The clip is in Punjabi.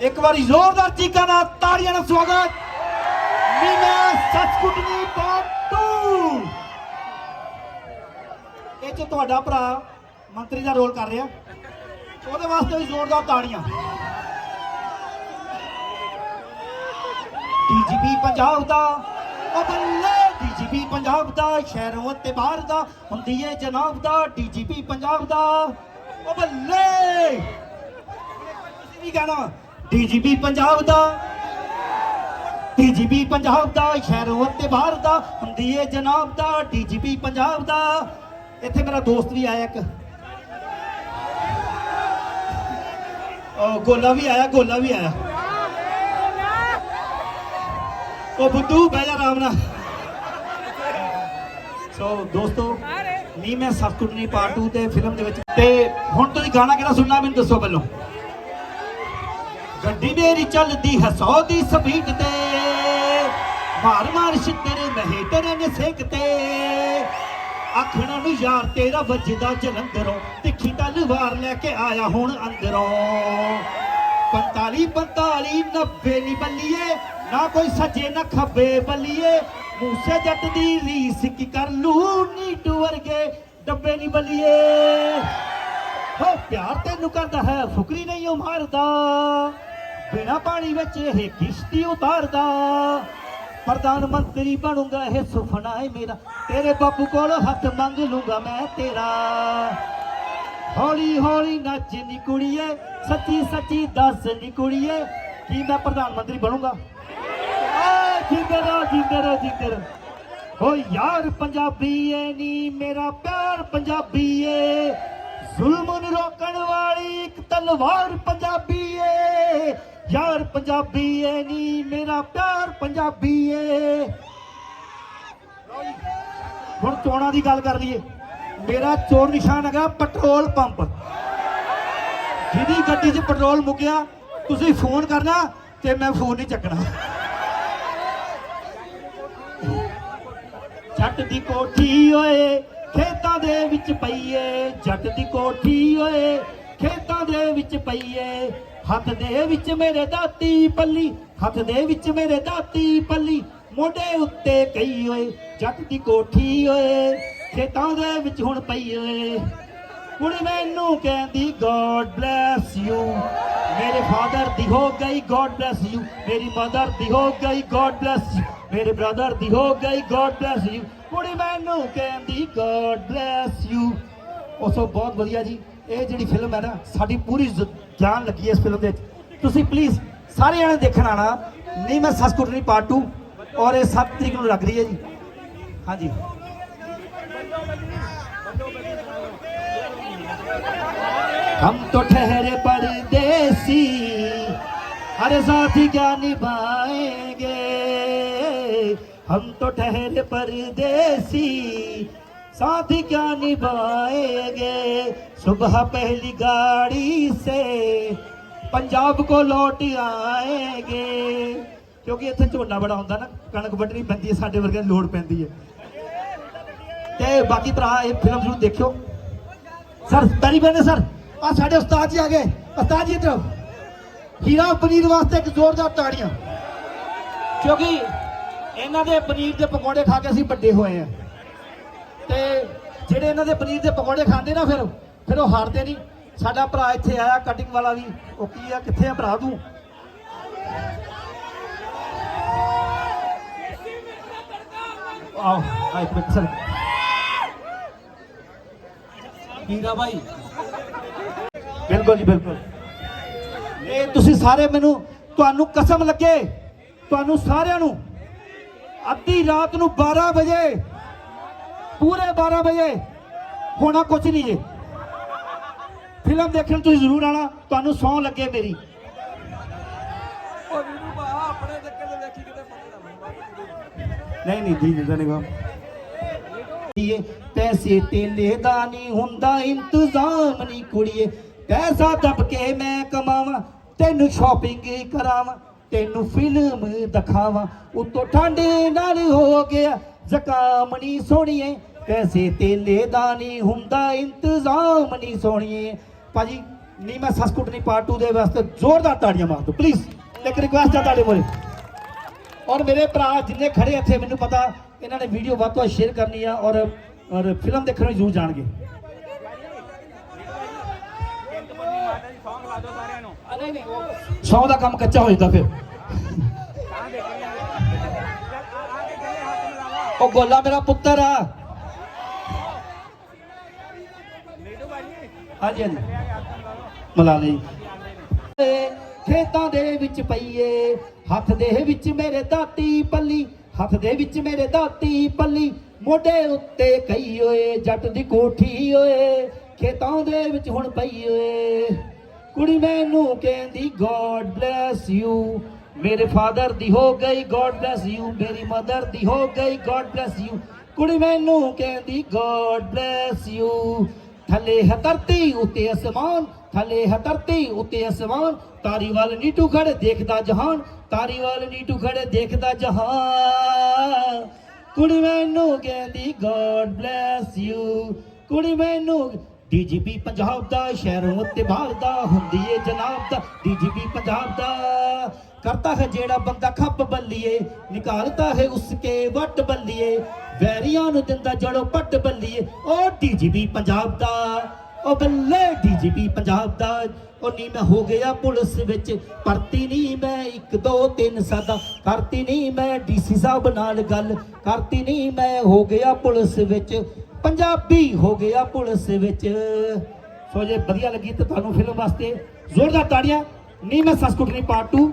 ਇੱਕ ਵਾਰੀ ਜ਼ੋਰਦਾਰ ਚੀਕਾਂ ਨਾਲ ਤਾੜੀਆਂ ਨਾਲ ਸਵਾਗਤ। ਨੀਨਾ ਸਚਕੁਟਨੀ ਪਾਰਟ 2 ਇਹ ਚ ਤੁਹਾਡਾ ਭਰਾ ਮੰਤਰੀ ਦਾ ਰੋਲ ਕਰ ਰਿਹਾ। ਉਹਦੇ ਵਾਸਤੇ ਵੀ ਜ਼ੋਰਦਾਰ ਤਾੜੀਆਂ। ਡੀਜੀਪੀ ਪੰਜਾਬ ਦਾ ਉਹ ਬੱਲੇ ਡੀਜੀਪੀ ਪੰਜਾਬ ਦਾ ਸ਼ਹਿਰੋਂ ਤੇ ਬਾਹਰ ਦਾ ਹੁੰਦੀ ਏ ਜਨਾਬ ਦਾ, ਡੀਜੀਪੀ ਪੰਜਾਬ ਦਾ ਉਹ ਬੱਲੇ ਵੀ ਗਾਣਾ ਡੀਜੀਪੀ ਪੰਜਾਬ ਦਾ ਡੀਜੀਪੀ ਪੰਜਾਬ ਦਾ ਸ਼ਹਿਰੋਂ ਅਤੇ ਬਾਹਰ ਦਾ ਹੁੰਦੀ ਏ ਜਨਾਬ ਦਾ ਡੀਜੀਪੀ ਪੰਜਾਬ ਦਾ। ਇੱਥੇ ਮੇਰਾ ਦੋਸਤ ਵੀ ਆਇਆ ਇੱਕ। ਉਹ ਗੋਲਾ ਵੀ ਆਇਆ ਗੋਲਾ ਵੀ ਆਇਆ। ਉਹ ਬੁੱਧੂ ਬਹਿ ਜਾ ਆਰਾਮ ਨਾਲ। ਸੋ ਦੋਸਤੋ ਨੀ ਮੈਂ ਸਤਕੁਰਨੀ ਪਾਰਟ 2 ਤੇ ਫਿਲਮ ਦੇ ਵਿੱਚ। ਤੇ ਹੁਣ ਤੁਸੀਂ ਗਾਣਾ ਕਿਹੜਾ ਸੁਣਨਾ ਮੈਨੂੰ ਦੱਸੋ ਪਹਿਲਾਂ। ਗੱਡੀ ਮੇਰੀ ਚੱਲਦੀ ਹੈ 100 ਦੀ ਸਪੀਡ ਤੇ। ਮਾਰ ਮਾਰ ਛਿੱਤਰ ਮਹੇਟਰ ਨੇ ਸੇਕ ਆਖਣਾ ਨੂੰ ਯਾਰ ਤੇਰਾ ਵੱਜਦਾ ਜਲੰਧਰੋਂ, ਤਿੱਖੀ ਤਲਵਾਰ ਲੈ ਕੇ ਆਇਆ ਹੁਣ ਅੰਦਰੋਂ। 45 45 90 ਨਹੀਂ ਬੱਲੀਏ, ਨਾ ਕੋਈ ਸੱਜੇ ਨਾ ਖੱਬੇ ਬੱਲੀਏ। ਮੂਸੇ ਜੱਟ ਦੀ ਰੀਸ ਕੀ ਕਰ ਲੂ ਨੀਟ ਵਰਗੇ, ਡੱਬੇ ਨਹੀਂ ਬੱਲੀਏ। ਹੋ ਪਿਆਰ ਤੈਨੂੰ ਕਰਦਾ ਹੈ, ਫੁਕਰੀ ਨਹੀਂ ਉਹ ਮਾਰਦਾ। ਬਿਨਾ ਪਾਣੀ ਵਿੱਚ ਇਹ ਕਿਸ਼ਤੀ ਉਤਾਰਦਾ। ਪ੍ਰਧਾਨ ਮੰਤਰੀ ਬਣੂੰਗਾ ਇਹ ਸੁਪਨਾ ਹੈ ਮੇਰਾ। ਤੇਰੇ ਬਾਪੂ ਕੋਲ ਹੱਥ ਮੰਗ ਲੂੰਗਾ ਮੈਂ ਤੇਰਾ। ਹੌਲੀ ਹੌਲੀ ਨੱਚ ਨੀ ਕੁੜੀਏ ਸੱਚੀ ਸੱਚੀ ਦੱਸ ਕੁੜੀਏ, ਕੀ ਮੈਂ ਪ੍ਰਧਾਨ ਮੰਤਰੀ ਬਣੂੰਗਾ? ਆ ਜਿੰਦਰਾ ਜਿੰਦਰਾ ਜਿੰਦਰ ਓ ਯਾਰ ਪੰਜਾਬੀ ਏ ਨੀ, ਮੇਰਾ ਪਿਆਰ ਪੰਜਾਬੀ ਏ। ਜ਼ੁਲਮ ਨੂੰ ਰੋਕਣ ਵਾਲੀ ਇੱਕ ਤਲਵਾਰ ਪੰਜਾਬੀ ਏ। ਯਾਰ ਪੰਜਾਬੀ ਏ ਨੀ, ਮੇਰਾ ਪਿਆਰ ਪੰਜਾਬੀ ਏ। ਹੁਣ ਚੋਣਾਂ ਦੀ ਗੱਲ ਕਰ ਲਈਏ। ਮੇਰਾ ਚੋਣ ਨਿਸ਼ਾਨ ਹੈਗਾ ਪੈਟਰੋਲ ਪੰਪ। ਜਿਹਦੀ ਗੱਡੀ 'ਚ ਪੈਟਰੋਲ ਮੁੱਕਿਆ, ਤੁਸੀਂ ਫੋਨ ਕਰਨਾ ਤੇ ਮੈਂ ਫੋਨ ਨਹੀਂ ਚੱਕਣਾ। ਜੱਟ ਦੀ ਕੋਠੀ ਓਏ, ਖੇਤਾਂ ਦੇ ਵਿੱਚ ਪਈਏ ਜੱਟ ਦੀ ਕੋਠੀ ਓਏ, ਖੇਤਾਂ ਦੇ ਵਿੱਚ ਪਈਏ ਹੱਥ ਦੇ ਵਿੱਚ ਮੇਰੇ ਦਾਤੀ ਪੱਲੀ, ਹੱਥ ਦੇ ਵਿੱਚ ਮੇਰੇ ਦਾਤੀ ਪੱਲੀ। ਮੋਢੇ ਉੱਤੇ ਕਈ ਓਏ, ਜੱਟ ਦੀ ਕੋਠੀ ਓਏ, ਖੇਤਾਂ ਦੇ ਵਿੱਚ ਹੁਣ ਪਈ ਓਏ। ਕੁੜੀ ਮੈਨੂੰ ਕਹਿੰਦੀ ਗੋਡ ਬlesਸ ਯੂ ਮੇਰੇ ਫਾਦਰ ਦੀ ਹੋ ਗਈ ਗੋਡ ਬlesਸ ਯੂ ਮੇਰੀ ਮਦਰ ਦੀ ਹੋ ਗਈ ਗੋਡ ਬlesਸ ਯੂ ਮੇਰੇ ਬ੍ਰਦਰ ਦੀ ਹੋ ਗਈ ਗੋਡ ਬlesਸ ਯੂ ਕੁੜੀ ਮੈਨੂੰ ਕਹਿੰਦੀ ਗੋਡ ਬlesਸ ਯੂ ਉਸੋ ਬਹੁਤ ਵਧੀਆ ਜੀ। ਇਹ ਜਿਹੜੀ ਫਿਲਮ ਹੈ ਨਾ, ਸਾਡੀ ਪੂਰੀ ਜਾਨ ਲੱਗੀ ਹੈ ਇਸ ਫਿਲਮ ਦੇ ਵਿੱਚ ਤੁਸੀਂ ਪਲੀਜ਼ ਸਾਰੇ ਜਣੇ ਦੇਖਣ ਆਣਾ ਨਹੀਂ ਮੈਂ ਸਸਕੁਟਨੀ ਪਾਰਟ 2 ਔਰ ਇਹ 7 ਤਰੀਕ ਨੂੰ ਲੱਗ ਰਹੀ ਹੈ ਜੀ ਹਾਂਜੀ हम तो ठहरे परदेसी हर साथी क्या निभाएंगे हम तो ठहरे परदेसी साथी क्या निभाएंगे सुबह पहली गाड़ी से पंजाब को लौट आएंगे ਕਿਉਂਕਿ ਇੱਥੇ ਝੋਨਾ ਬੜਾ ਹੁੰਦਾ ਨਾ ਕਣਕ ਵੱਢਣੀ ਪੈਂਦੀ ਹੈ ਸਾਡੇ ਵਰਗੇ ਲੋੜ ਪੈਂਦੀ ਹੈ ਤੇ ਬਾਕੀ ਭਰਾ ਇਹ ਫਿਲਮ ਜ਼ਰੂਰ ਦੇਖਿਓ ਸਰ ਤਾਰੀ ਬਣੇ ਸਰ ਆ ਸਾਡੇ ਉਸਤਾਦ ਜੀ ਆ ਗਏ ਉਸਤਾਦ ਜੀ ਇੱਧਰ ਹੀਰਾ ਪਨੀਰ ਵਾਸਤੇ ਇੱਕ ਜ਼ੋਰਦਾਰ ਤਾੜੀਆਂ ਕਿਉਂਕਿ ਇਹਨਾਂ ਦੇ ਪਨੀਰ ਦੇ ਪਕੌੜੇ ਖਾ ਕੇ ਅਸੀਂ ਵੱਡੇ ਹੋਏ ਆ ਤੇ ਜਿਹੜੇ ਇਹਨਾਂ ਦੇ ਪਨੀਰ ਦੇ ਪਕੌੜੇ ਖਾਂਦੇ ਨਾ ਫਿਰ ਫਿਰ ਉਹ ਹਾਰਦੇ ਨਹੀਂ। ਸਾਡਾ ਭਰਾ ਇੱਥੇ ਆਇਆ ਕਟਿੰਗ ਵਾਲਾ ਵੀ। ਉਹ ਕੀ ਆ, ਕਿੱਥੇ ਆ ਭਰਾ ਤੂੰ? ਆਓ, ਆ ਮਿੰਟ ਸਰ ਹੀਰਾ ਭਾਈ? ਬਿਲਕੁਲ ਜੀ, ਬਿਲਕੁਲ। ਇਹ ਤੁਸੀਂ ਸਾਰੇ ਮੈਨੂੰ, ਤੁਹਾਨੂੰ ਕਸਮ ਲੱਗੇ। ਤੁਹਾਨੂੰ ਸਾਰਿਆਂ ਨੂੰ। ਅੱਧੀ ਰਾਤ ਨੂੰ 12 ਵਜੇ ਪੂਰੇ 12 ਵਜੇ। ਹੋਣਾ ਕੁਝ ਨਹੀਂ ਜੇ। ਫਿਲਮ ਦੇਖਣ ਤੁਸੀਂ ਜ਼ਰੂਰ ਆਣਾ ਤੁਹਾਨੂੰ ਸੌਂ ਲੱਗੇ ਮੇਰੀ। ਦੇ ਨਹੀਂ ਨਹੀਂ ਜੀ ਜਿੱਦਾਂ ਨਹੀਂ ਇਹ ਪੈਸੇ ਤੇਲੇ ਦਾ ਨਹੀਂ ਹੁੰਦਾ ਇੰਤਜ਼ਾਮ ਨਹੀਂ ਕੁੜੀਏ। ਪੈਸਾ ਦੱਬ ਕੇ ਮੈਂ ਕਮਾਵਾਂ ਤੈਨੂੰ ਸ਼ਾਪਿੰਗ ਕਰਾਵਾਂ ਤੈਨੂੰ ਫਿਲਮ ਦਿਖਾਵਾਂ। ਉਤੋਂ ਠੰਡੇ ਨਾਲ ਹੋ ਗਿਆ ਜ਼ਕਾਮ ਨਹੀਂ ਸੋਣੀਏ ਪੈਸੇ ਤੇਲੇ ਦਾ ਨਹੀਂ ਹੁੰਦਾ ਇੰਤਜ਼ਾਮ ਨਹੀਂ ਸੋਣੀਏ ਭਾਜੀ ਨਹੀਂ ਮੈਂ ਸਸਕੁਟਨੀ ਪਾਰਟ 2 ਦੇ ਵਾਸਤੇ ਜ਼ੋਰਦਾਰ ਤਾੜੀਆਂ ਮਾਰ ਦਿਓ ਪਲੀਜ਼ ਇੱਕ ਰਿਕੁਐਸਟ ਆ ਤੁਹਾਡੇ ਮੋਰੇ ਔਰ ਮੇਰੇ ਭਰਾ ਜਿੰਨੇ ਖੜੇ ਇੱਥੇ ਮੈਨੂੰ ਪਤਾ ਇਹਨਾਂ ਨੇ ਵੀਡੀਓ ਵੱਧ ਤੋਂ ਸ਼ੇਅਰ ਕਰਨੀ ਆ ਔਰ ਔਰ ਫਿਲਮ ਦੇਖਣ ਨੂੰ ਜ਼ਰੂਰ ਜਾਣਗੇ। ਸੌ ਦਾ ਕੰਮ ਕੱਚਾ ਹੋ ਜਾਂਦਾ ਫਿਰ। ਉਹ ਗੋਲਾ ਮੇਰਾ ਪੁੱਤਰ ਆ। ਹਾਂਜੀ ਹਾਂਜੀ। ਮਲਾ ਲਈ। ਖੇਤਾਂ ਦੇ ਵਿੱਚ ਪਈਏ, ਹੱਥ ਦੇ ਵਿੱਚ ਮੇਰੇ ਦਾਤੀ ਪੱਲੀ, ਹੱਥ ਦੇ ਵਿੱਚ ਮੇਰੇ ਦਾਤੀ ਪੱਲੀ। ਮੋਢੇ ਉੱਤੇ ਕਈ ਓਏ, ਜੱਟ ਦੀ ਕੋਠੀ ਓਏ, ਖੇਤਾਂ ਦੇ ਵਿੱਚ ਹੁਣ ਪਈ ਓਏ। ਕੁੜੀ ਮੈਨੂੰ ਕਹਿੰਦੀ ਗੋਡ ਬlesਸ ਯੂ ਮੇਰੇ ਫਾਦਰ ਦੀ ਹੋ ਗਈ ਗੋਡ ਬlesਸ ਯੂ ਮੇਰੀ ਮਦਰ ਦੀ ਹੋ ਗਈ ਗੋਡ ਬlesਸ ਯੂ ਕੁੜੀ ਮੈਨੂੰ ਕਹਿੰਦੀ ਗੋਡ ਬlesਸ ਯੂ ਥੱਲੇ ਹੈ ਧਰਤੀ, ਉੱਤੇ ਅਸਮਾਨ। ਥੱਲੇ ਹੈ ਧਰਤੀ, ਉੱਤੇ ਅਸਮਾਨ। ਤਾਰੀ ਵੱਲ ਨੀਟੂ ਖੜੇ ਦੇਖਦਾ ਜਹਾਨ। ਤਾਰੀ ਵੱਲ ਨੀਟੂ ਖੜੇ ਦੇਖਦਾ ਜਹਾਨ। ਕੁੜੀ ਮੈਨੂੰ ਕਹਿੰਦੀ ਗੋਡ ਬlesਸ ਯੂ ਕੁੜੀ ਮੈਨੂੰ ਡੀਜੀਪੀ ਪੰਜਾਬ ਦਾ, ਸ਼ਹਿਰੋਂ ਉੱਤੇ ਬਾਹਰ ਦਾ ਹੁੰਦੀ ਏ ਜਨਾਬ ਦਾ, ਡੀਜੀਪੀ ਪੰਜਾਬ ਦਾ। ਕਰਤਾ ਹੈ ਜਿਹੜਾ ਬੰਦਾ ਖੱਪ ਬੱਲੀਏ ਨਿਕਾਲਤਾ ਹੈ ਉਸਕੇ ਵੱਟ ਬੱਲੀਏ, ਵੈਰੀਆਂ ਨੂੰ ਦਿੰਦਾ ਜੜੋ ਪੱਟ ਬੱਲੀਏ। ਉਹ ਡੀਜੀਪੀ ਪੰਜਾਬ ਦਾ ਉਹ ਬੱਲੇ ਡੀਜੀਪੀ ਪੰਜਾਬ ਦਾ ਉਹ ਨਹੀਂ ਮੈਂ ਹੋ ਗਿਆ ਪੁਲਿਸ ਵਿੱਚ ਭਰਤੀ ਨਹੀਂ ਮੈਂ 1 2 3 ਸਾਦਾ ਕਰਤੀ ਨਹੀਂ ਮੈਂ ਡੀਸੀ ਸਾਹਿਬ ਨਾਲ ਗੱਲ, ਕਰਤੀ ਨਹੀਂ ਮੈਂ ਹੋ ਗਿਆ ਪੁਲਿਸ ਵਿੱਚ, ਪੰਜਾਬੀ ਹੋ ਗਿਆ ਪੁਲਿਸ ਵਿੱਚ। ਸੋ ਜੇ ਵਧੀਆ ਲੱਗੀ ਤਾਂ ਤੁਹਾਨੂੰ ਫਿਲਮ ਵਾਸਤੇ ਜ਼ੋਰਦਾਰ ਤਾੜੀਆਂ ਨਹੀਂ ਮੈਂ ਸਸਕੁਟਨੀ ਪਾਰਟ 2